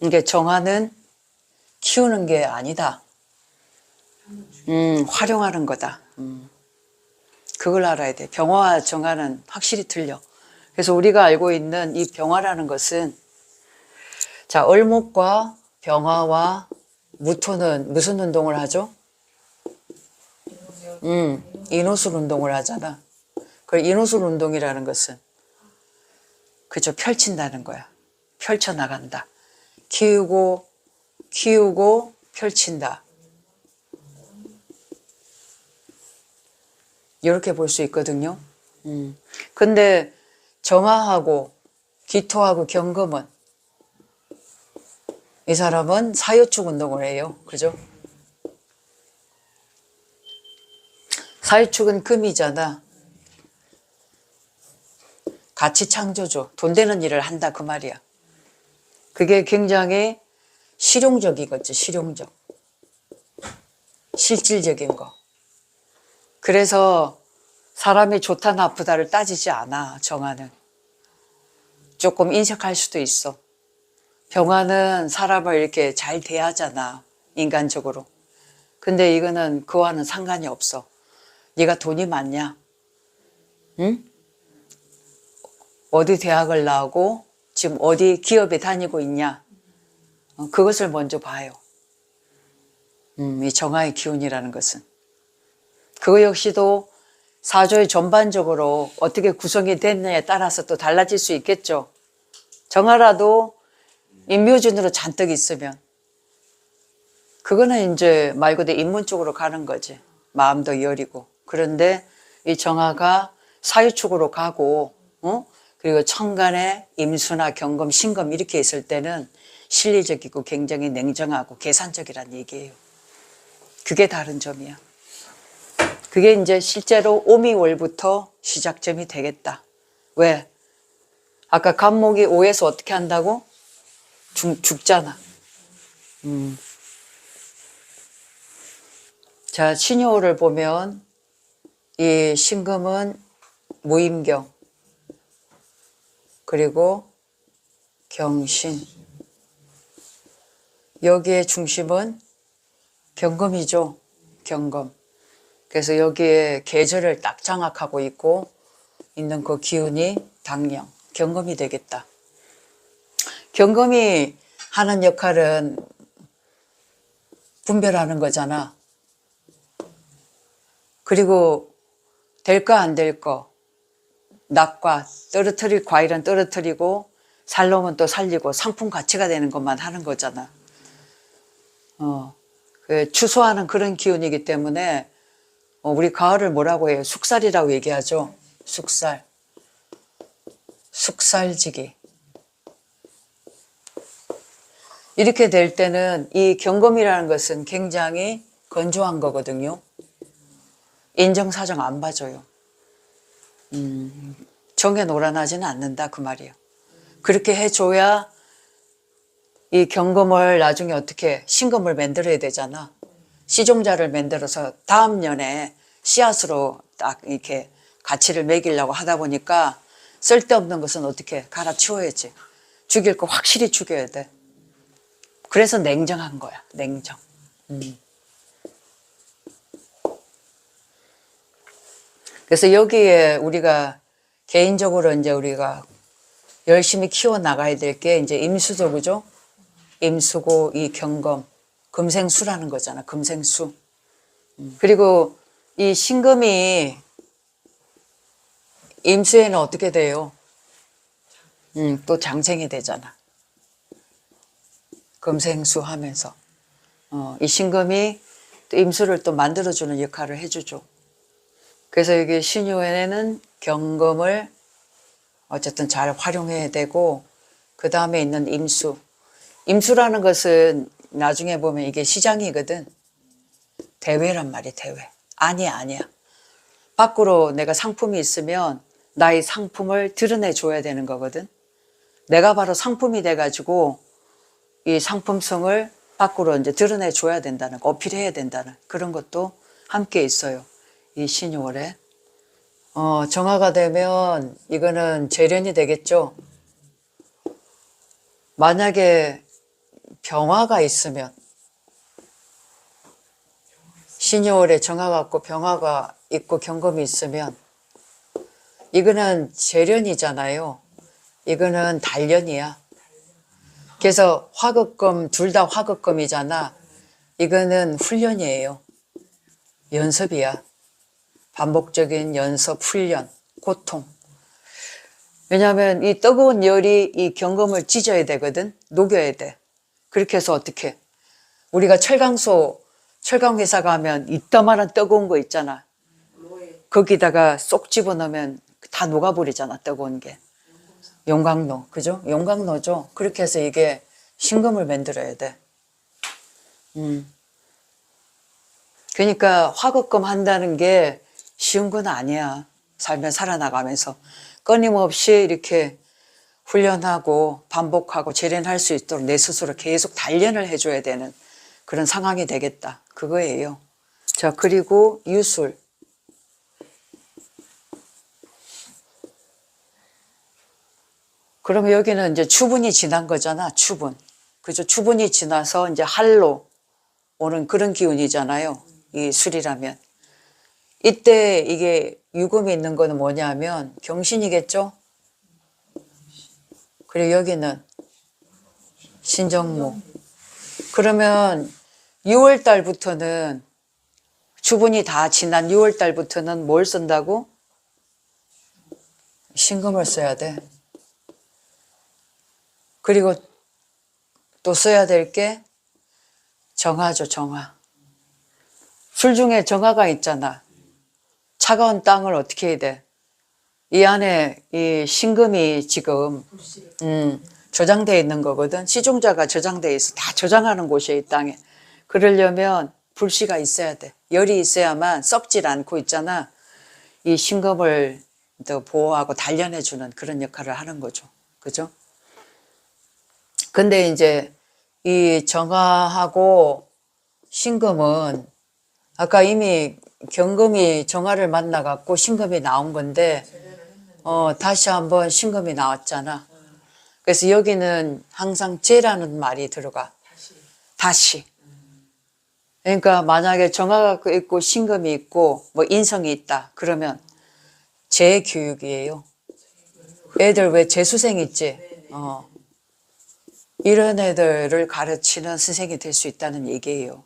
이게 정화는 키우는 게 아니다. 음, 활용하는 거다. 음. 그걸 알아야 돼. 병화와 정화는 확실히 틀려. 그래서 우리가 알고 있는 이 병화라는 것은 자, 얼목과 병화와 무토는 무슨 운동을 하죠? 음, 인호술 운동을 하잖아. 그 인호술 운동이라는 것은 그죠 펼친다는 거야. 펼쳐 나간다. 키우고 키우고 펼친다. 이렇게 볼 수 있거든요. 음. 근데 정화하고 기토하고 경금은 이 사람은 사유축 운동을 해요. 그죠? 사유축은 금이잖아. 가치 창조죠. 돈 되는 일을 한다 그 말이야. 그게 굉장히 실용적이겠지, 실용적. 실질적인 거. 그래서 사람이 좋다 나쁘다를 따지지 않아, 정화는. 조금 인색할 수도 있어. 병화는 사람을 이렇게 잘 대하잖아, 인간적으로. 근데 이거는 그와는 상관이 없어. 네가 돈이 많냐? 응? 어디 대학을 나오고 지금 어디 기업에 다니고 있냐? 어, 그것을 먼저 봐요. 음, 이 정화의 기운이라는 것은. 그거 역시도 사조의 전반적으로 어떻게 구성이 됐느냐에 따라서 또 달라질 수 있겠죠. 정화라도 인묘준으로 잔뜩 있으면 그거는 이제 말 그대로 인문 쪽으로 가는 거지. 마음도 여리고. 그런데 이 정화가 사유축으로 가고, 어? 그리고 천간에 임수나 경금, 신금 이렇게 있을 때는 실리적이고 굉장히 냉정하고 계산적이란 얘기예요. 그게 다른 점이야. 그게 이제 실제로 오미월부터 시작점이 되겠다. 왜? 아까 간목이 오에서 어떻게 한다고? 죽, 죽잖아. 음. 자, 신효를 보면 이 신금은 무임경 그리고 경신 여기에 중심은 경금이죠. 경금. 그래서 여기에 계절을 딱 장악하고 있고 있는 그 기운이 당령, 경금이 되겠다. 경금이 하는 역할은 분별하는 거잖아. 그리고 될 거 안 될 거, 낙과 떨어뜨릴 과일은 떨어뜨리고 살놈은 또 살리고 상품 가치가 되는 것만 하는 거잖아. 어, 그 추소하는 그런 기운이기 때문에 어, 우리 가을을 뭐라고 해요? 숙살이라고 얘기하죠. 숙살. 숙살지기. 이렇게 될 때는 이 경금이라는 것은 굉장히 건조한 거거든요. 인정사정 안 봐줘요. 음, 정에 놀아나지는 않는다 그 말이에요. 그렇게 해줘야 이 경금을 나중에 어떻게 신금을 만들어야 되잖아. 시종자를 만들어서 다음 년에 씨앗으로 딱 이렇게 가치를 매기려고 하다 보니까 쓸데없는 것은 어떻게 갈아치워야지. 죽일 거 확실히 죽여야 돼. 그래서 냉정한 거야. 냉정. 음. 그래서 여기에 우리가 개인적으로 이제 우리가 열심히 키워 나가야 될 게 이제 임수죠, 그죠? 임수고 이 경검, 금생수라는 거잖아, 금생수. 음. 그리고 이 신금이 임수에는 어떻게 돼요? 음, 또 장생이 되잖아. 금생수 하면서. 어, 이 신금이 또 임수를 또 만들어주는 역할을 해주죠. 그래서 여기 신유에는 경금을 어쨌든 잘 활용해야 되고 그 다음에 있는 임수. 임수라는 것은 나중에 보면 이게 시장이거든. 대회란 말이야 대회. 아니야 아니야. 밖으로 내가 상품이 있으면 나의 상품을 드러내 줘야 되는 거거든. 내가 바로 상품이 돼 가지고 이 상품성을 밖으로 이제 드러내 줘야 된다는 거, 어필해야 된다는 그런 것도 함께 있어요. 이 신유월에. 어, 정화가 되면 이거는 재련이 되겠죠. 만약에 병화가 있으면 신여월에 정화가 있고 병화가 있고 경금이 있으면 이거는 재련이잖아요. 이거는 단련이야. 그래서 화급금 둘 다 화급금이잖아. 이거는 훈련이에요. 연습이야. 반복적인 연습, 훈련, 고통. 왜냐하면 이 뜨거운 열이 이 경금을 찢어야 되거든. 녹여야 돼. 그렇게 해서 어떻게? 우리가 철강소, 철강회사 가면 이따만한 뜨거운 거 있잖아. 거기다가 쏙 집어넣으면 다 녹아버리잖아, 뜨거운 게. 용광로, 그죠? 용광로죠? 그렇게 해서 이게 신금을 만들어야 돼. 음. 그러니까 화급금 한다는 게 쉬운 건 아니야. 살면 살아나가면서. 끊임없이 이렇게 훈련하고 반복하고 재련할 수 있도록 내 스스로 계속 단련을 해줘야 되는 그런 상황이 되겠다. 그거예요. 자, 그리고 유술. 그럼 여기는 이제 추분이 지난 거잖아. 추분. 그죠? 추분이 지나서 이제 할로 오는 그런 기운이잖아요. 이 술이라면. 이때 이게 유금이 있는 거는 뭐냐면 경신이겠죠? 그리고 여기는 신정무. 그러면 6월 달부터는 주분이 다 지난 6월 달부터는 뭘 쓴다고? 신금을 써야 돼. 그리고 또 써야 될 게 정화죠, 정화. 술 중에 정화가 있잖아. 차가운 땅을 어떻게 해야 돼? 이 안에 이 신금이 지금 음, 저장되어 있는 거거든. 시종자가 저장되어 있어. 다 저장하는 곳이야, 이 땅에. 그러려면 불씨가 있어야 돼. 열이 있어야만 썩질 않고 있잖아. 이 신금을 또 보호하고 단련해주는 그런 역할을 하는 거죠. 그죠? 근데 이제 이 정화하고 신금은 아까 이미 경금이 정화를 만나 갖고 신금이 나온 건데 어, 다시 한번 신금이 나왔잖아. 그래서 여기는 항상 죄라는 말이 들어가. 다시. 그러니까 만약에 정화가 있고 신금이 있고 뭐 인성이 있다. 그러면 재교육이에요. 애들 왜 재수생 있지? 어. 이런 애들을 가르치는 선생이 될 수 있다는 얘기예요.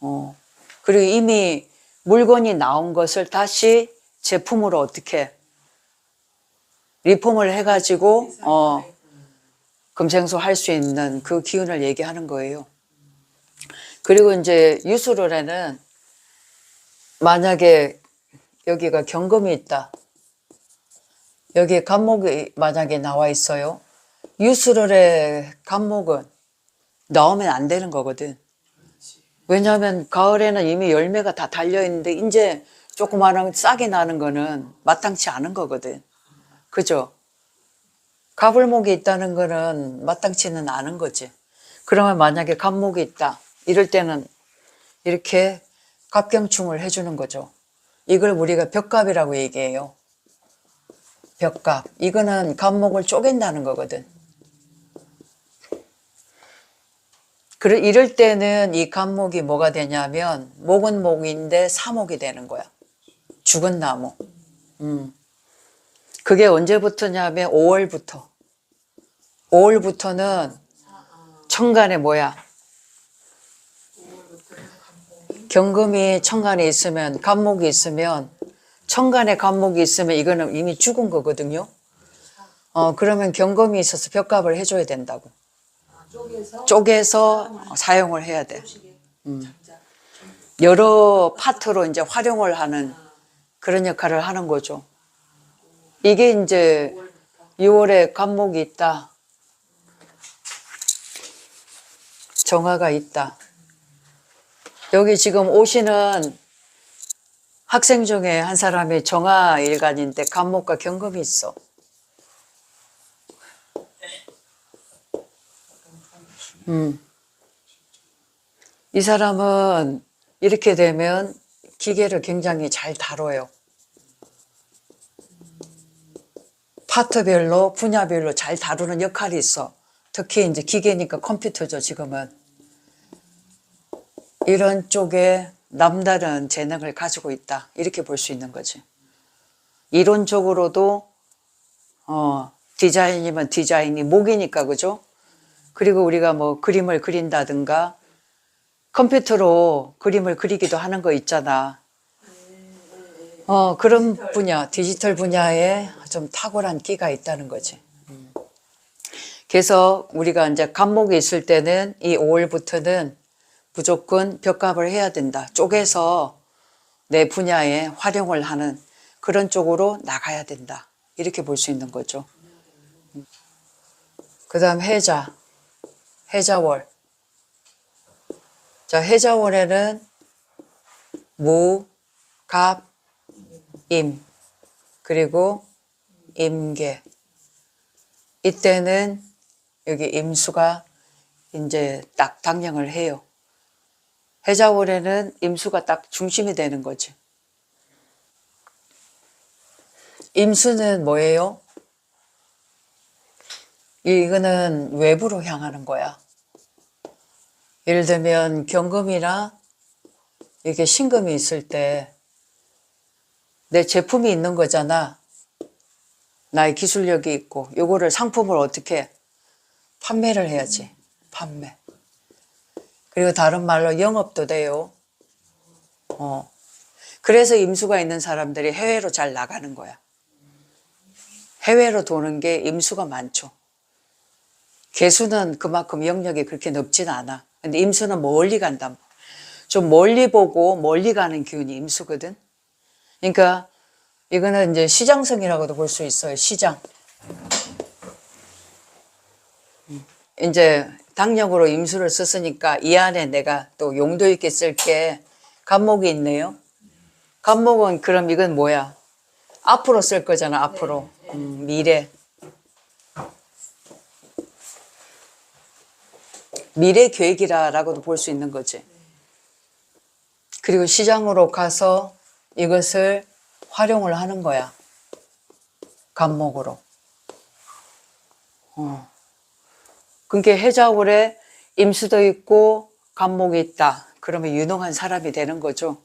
어. 그리고 이미 물건이 나온 것을 다시 제품으로 어떻게 리폼을 해가지고 어, 금생소 할 수 있는 그 기운을 얘기하는 거예요. 그리고 이제 유수롤에는 만약에 여기가 경금이 있다. 여기에 간목이 만약에 나와 있어요. 유수롤의 간목은 나오면 안 되는 거거든. 왜냐하면 가을에는 이미 열매가 다 달려 있는데 이제 조그마한 싹이 나는 거는 마땅치 않은 거거든. 그죠? 가불목이 있다는 거는 마땅치는 않은 거지. 그러면 만약에 갑목이 있다. 이럴 때는 이렇게 갑경충을 해주는 거죠. 이걸 우리가 벽갑이라고 얘기해요. 벽갑. 이거는 갑목을 쪼갠다는 거거든. 그래, 이럴 때는 이 갑목이 뭐가 되냐면, 목은 목인데 사목이 되는 거야. 죽은 나무. 음. 그게 언제부터냐면 5월부터. 5월부터는 천간에 뭐야? 경금이 천간에 있으면, 간목이 있으면, 천간에 간목이 있으면 이거는 이미 죽은 거거든요. 어, 그러면 경금이 있어서 벽갑을 해줘야 된다고. 쪼개서 사용을 해야 돼. 음. 여러 파트로 이제 활용을 하는 그런 역할을 하는 거죠. 이게 이제 6월에 간목이 있다. 정화가 있다. 여기 지금 오시는 학생 중에 한 사람이 정화 일간인데 간목과 경금이 있어. 음. 이 사람은 이렇게 되면 기계를 굉장히 잘 다뤄요. 파트별로 분야별로 잘 다루는 역할이 있어. 특히 이제 기계니까 컴퓨터죠, 지금은. 이런 쪽에 남다른 재능을 가지고 있다. 이렇게 볼 수 있는 거지. 이론적으로도, 어, 디자인이면 디자인이 목이니까, 그죠? 그리고 우리가 뭐 그림을 그린다든가 컴퓨터로 그림을 그리기도 하는 거 있잖아. 어, 그런 분야, 디지털 분야에 좀 탁월한 끼가 있다는 거지. 음. 그래서 우리가 이제 감목이 있을 때는 이 5월부터는 무조건 벽갑을 해야 된다. 쪼개서 내 분야에 활용을 하는 그런 쪽으로 나가야 된다. 이렇게 볼 수 있는 거죠. 그 다음 해자, 해자월. 자, 해자월에는 무, 갑, 임, 그리고 임계. 이때는 여기 임수가 이제 딱 당령을 해요. 해자월에는 임수가 딱 중심이 되는 거지. 임수는 뭐예요? 이거는 외부로 향하는 거야. 예를 들면 경금이나 이게 신금이 있을 때 내 제품이 있는 거잖아. 나의 기술력이 있고 요거를 상품을 어떻게 판매를 해야지. 판매. 그리고 다른 말로 영업도 돼요. 어. 그래서 임수가 있는 사람들이 해외로 잘 나가는 거야. 해외로 도는 게 임수가 많죠. 개수는 그만큼 영역이 그렇게 넓진 않아. 근데 임수는 멀리 간다. 좀 멀리 보고 멀리 가는 기운이 임수거든. 그러니까 이거는 이제 시장성이라고도 볼 수 있어요. 시장. 음. 이제 당력으로 임수를 썼으니까 이 안에 내가 또 용도 있게 쓸게 간목이 있네요. 간목은 그럼 이건 뭐야? 앞으로 쓸 거잖아. 앞으로 음, 미래. 미래 계획이라고도 볼 수 있는 거지. 그리고 시장으로 가서 이것을 활용을 하는 거야. 간목으로. 어. 그러니까 해자월에 임수도 있고 간목이 있다. 그러면 유능한 사람이 되는 거죠.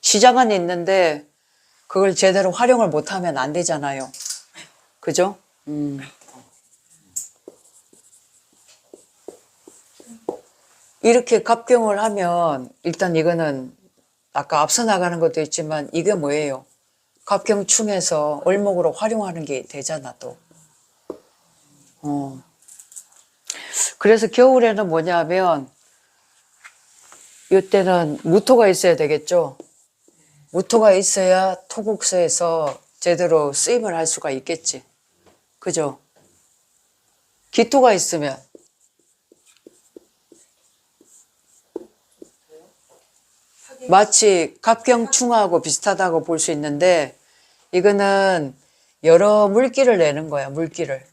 시장은 있는데 그걸 제대로 활용을 못하면 안 되잖아요. 그죠? 음. 이렇게 갑경을 하면 일단 이거는 아까 앞서 나가는 것도 있지만 이게 뭐예요? 갑경충에서 을목으로 활용하는 게 되잖아 또. 어. 그래서 겨울에는 뭐냐면 이때는 무토가 있어야 되겠죠. 무토가 있어야 토국서에서 제대로 쓰임을 할 수가 있겠지. 그죠? 기토가 있으면 마치 갑경충하고 비슷하다고 볼 수 있는데 이거는 여러 물기를 내는 거야, 물기를.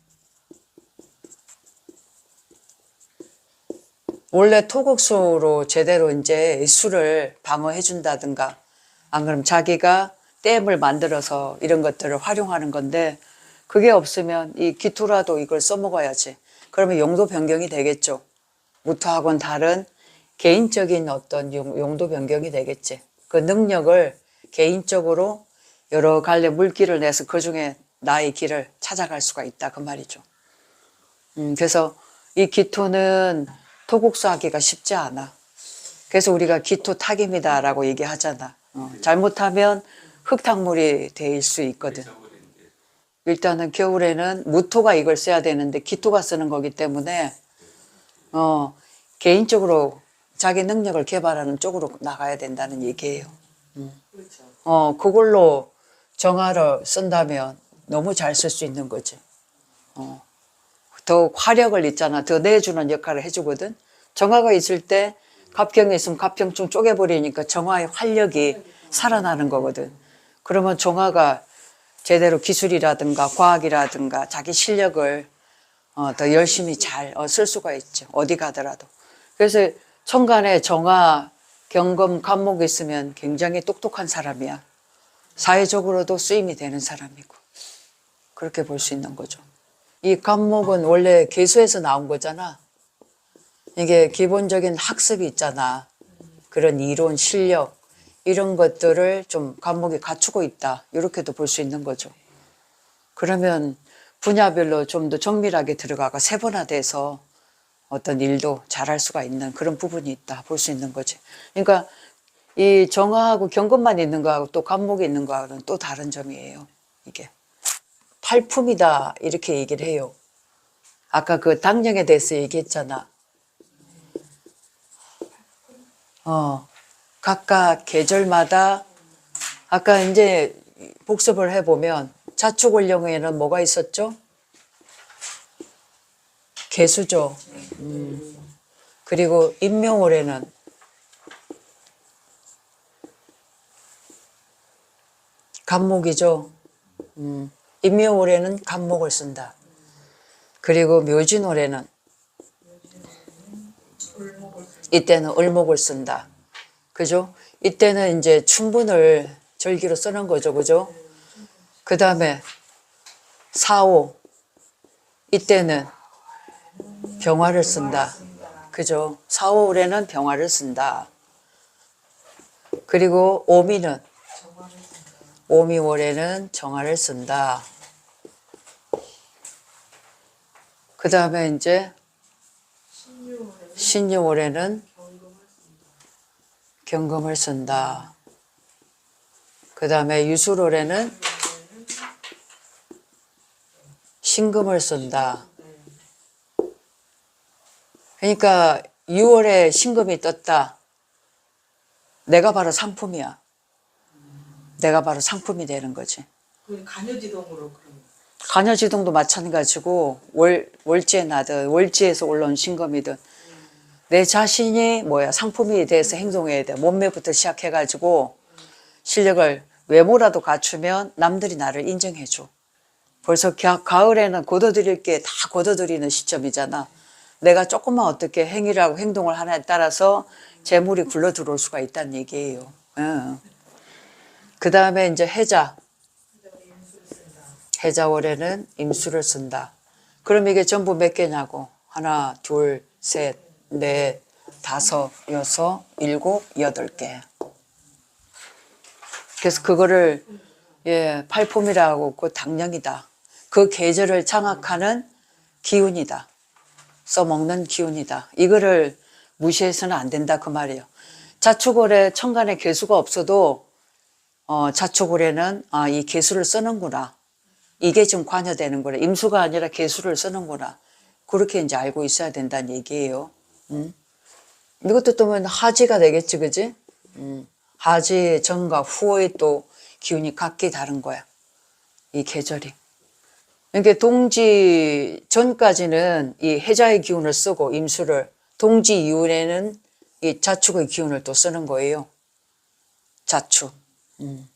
원래 토국수로 제대로 이제 수를 방어해 준다든가 안 그럼 자기가 댐을 만들어서 이런 것들을 활용하는 건데 그게 없으면 이 기토라도 이걸 써먹어야지. 그러면 용도 변경이 되겠죠. 무토하고는 다른 개인적인 어떤 용- 용도 변경이 되겠지. 그 능력을 개인적으로 여러 갈래 물길을 내서 그 중에 나의 길을 찾아갈 수가 있다. 그 말이죠. 음, 그래서 이 기토는 토국수 하기가 쉽지 않아. 그래서 우리가 기토 타기입니다라고 얘기하잖아. 어, 잘못하면 흙탕물이 될 수 있거든. 일단은 겨울에는 무토가 이걸 써야 되는데 기토가 쓰는 거기 때문에 어, 개인적으로 자기 능력을 개발하는 쪽으로 나가야 된다는 얘기예요. 음. 어, 그걸로 정화를 쓴다면 너무 잘 쓸 수 있는 거지. 어. 더 화력을 있잖아. 더 내주는 역할을 해주거든. 정화가 있을 때 갑경이 있으면 갑경충 쪼개버리니까 정화의 활력이 살아나는 거거든. 그러면 정화가 제대로 기술이라든가 과학이라든가 자기 실력을 어, 더 열심히 잘 쓸 수가 있죠. 어디 가더라도. 그래서 천간에 정화, 경금, 간목이 있으면 굉장히 똑똑한 사람이야. 사회적으로도 쓰임이 되는 사람이고. 그렇게 볼 수 있는 거죠. 이 간목은 원래 개수에서 나온 거잖아. 이게 기본적인 학습이 있잖아. 그런 이론, 실력 이런 것들을 좀 간목이 갖추고 있다. 이렇게도 볼 수 있는 거죠. 그러면 분야별로 좀 더 정밀하게 들어가가 세분화돼서 어떤 일도 잘할 수가 있는 그런 부분이 있다 볼 수 있는 거지. 그러니까 이 정화하고 경금만 있는 거하고 또 간목이 있는 거하고는 또 다른 점이에요. 이게 팔품이다 이렇게 얘기를 해요. 아까 그 당령에 대해서 얘기했잖아. 어, 각각 계절마다 아까 이제 복습을 해보면 자축월령에는 뭐가 있었죠? 개수죠. 음. 그리고 임명월에는 간목이죠. 음. 임명월에는 간목을 쓴다. 그리고 묘진월에는 이때는 을목을 쓴다. 그죠? 이때는 이제 춘분을 절기로 쓰는 거죠. 그죠? 그 다음에 사오. 이때는 병화를 쓴다. 그죠? 사오월에는 병화를 쓴다. 그리고 오미는 오미월에는 정화를 쓴다. 그 다음에 이제 신유월에는 경금을 쓴다. 그 다음에 유술월에는 신금을 쓴다. 그러니까 6월에 신금이 떴다. 내가 바로 상품이야. 내가 바로 상품이 되는 거지. 그 간여지동으로 그럼 간여지동도 마찬가지고 월 월지에 나든 월지에서 올라온 신금이든 내 자신이 뭐야 상품이 돼서 행동해야 돼 몸매부터 시작해가지고 실력을 외모라도 갖추면 남들이 나를 인정해줘. 벌써 가, 가을에는 거둬들일 게다 거둬들이는 시점이잖아. 내가 조금만 어떻게 행위를 하고 행동을 하나에 따라서 재물이 굴러 들어올 수가 있다는 얘기예요. 그 다음에 이제 해자. 해자월에는 임수를 쓴다. 그럼 이게 전부 몇 개냐고. 하나, 둘, 셋, 넷, 다섯, 여섯, 일곱, 여덟 개. 그래서 그거를 예, 팔품이라고 그 당령이다. 그 계절을 장악하는 기운이다. 써먹는 기운이다. 이거를 무시해서는 안 된다 그 말이에요. 자축월에 천간에 개수가 없어도 어, 자축월에는 아, 이 개수를 쓰는구나. 이게 좀 관여되는 거라. 임수가 아니라 개수를 쓰는구나. 그렇게 이제 알고 있어야 된다는 얘기예요. 음. 이것도 또 보면 하지가 되겠지, 그지? 음. 하지 전과 후의 또 기운이 각기 다른 거야. 이 계절이. 그러니까 동지 전까지는 이 해자의 기운을 쓰고 임수를 동지 이후에는 이 자축의 기운을 또 쓰는 거예요. 자축. 음.